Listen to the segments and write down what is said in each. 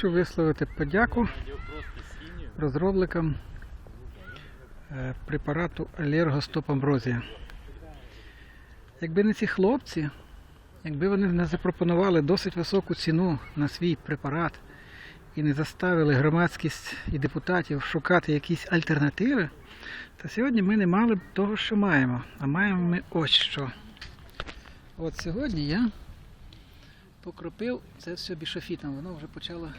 Хочу висловити подяку розробникам е, препарату Алергостоп Амброзія. Якби не ці хлопці, якби вони не запропонували досить високу ціну на свій препарат і не заставили громадськість і депутатів шукати якісь альтернативи, то сьогодні ми не мали б того, що маємо. А маємо ми ось що. От сьогодні я покропив це все бішофітом, воно вже почало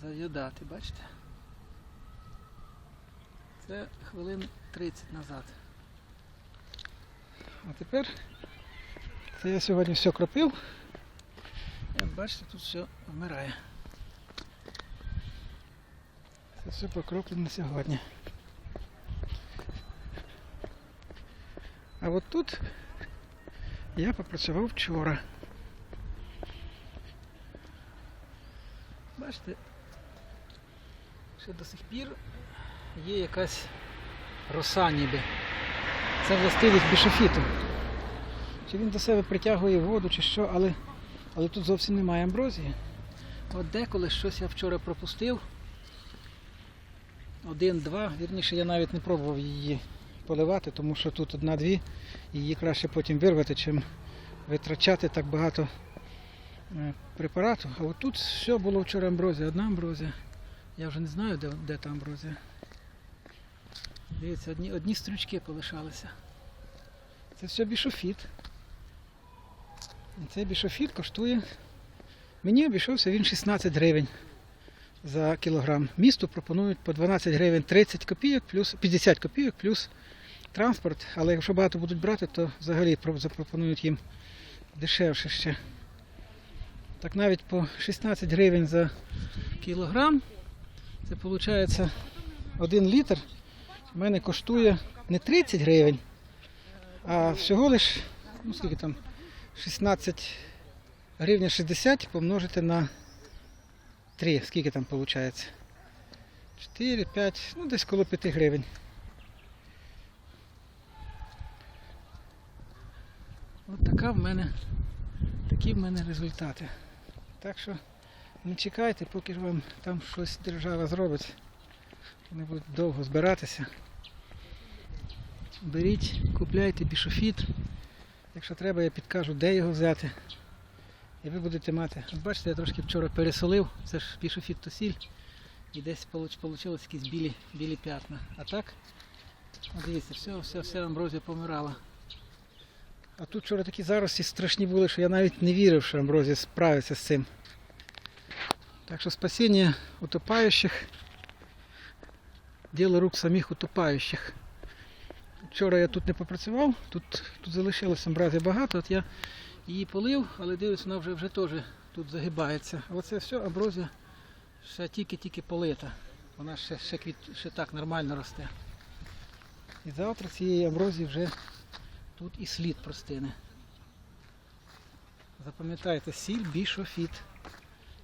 заїдати, бачите? Це хвилин 30 назад. А тепер це я сьогодні все кропив. Як бачите, тут все вмирає. Це все покроплено сьогодні. А от тут я попрацював вчора. Бачите, ще до сих пір є якась роса ніби. Це властивість бішофіту. Чи він до себе притягує воду, чи що, але, але тут зовсім немає амброзії. От деколи щось я вчора пропустив. Один-два. Вірніше, я навіть не пробував її поливати, тому що тут одна-дві. Її краще потім вирвати, чим витрачати так багато препарату. А от тут все було вчора амброзія, одна амброзія. Я вже не знаю, де, де та амброзія. Дивіться, одні, одні стрючки полишалися. Це все бішофіт. Цей бішофіт коштує. Мені обійшовся він 16 гривень за кілограм. Місту пропонують по 12 гривень 30 копійок плюс 50 копійок плюс транспорт. Але якщо багато будуть брати, то взагалі запропонують їм дешевше ще. Так навіть по 16 гривень за кілограм. Це виходить 1 літр. У мене коштує не 30 гривень, а всього лиш, ну скільки там, 16 гривня 60 помножити на 3. Скільки там виходить? 4, 5, ну десь коло 5 гривень. От така в мене, такі в мене результати. Так що не чекайте, поки ж вам там щось держава зробить. Вони будуть довго збиратися. Беріть, купляйте бішофіт. Якщо треба, я підкажу, де його взяти. І ви будете мати. От бачите, я трошки вчора пересолив, це ж бішофіт то сіль. І десь вийшло якісь білі, білі п'ятна. А так, дивіться, все, все, все амброзія помирала. А тут вчора такі зарості страшні були, що я навіть не вірив, що амброзія справиться з цим. Так що спасіння утопаючих діло рук самих утопаючих. Вчора я тут не попрацював, тут, тут залишилося амбразії багато, от я її полив, але дивлюсь, вона вже, вже теж тут загибається. Оце все амброзія ще тільки-тільки полита. Вона ще, ще, квіт, ще так нормально росте. І завтра цієї амброзії вже тут і слід простине. Запам'ятайте, сіль бішофіт.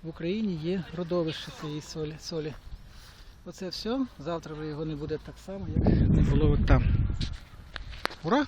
В Україні є родовище цієї солі. солі. Оце все. Завтра вже його не буде так само, як не було там. Ура!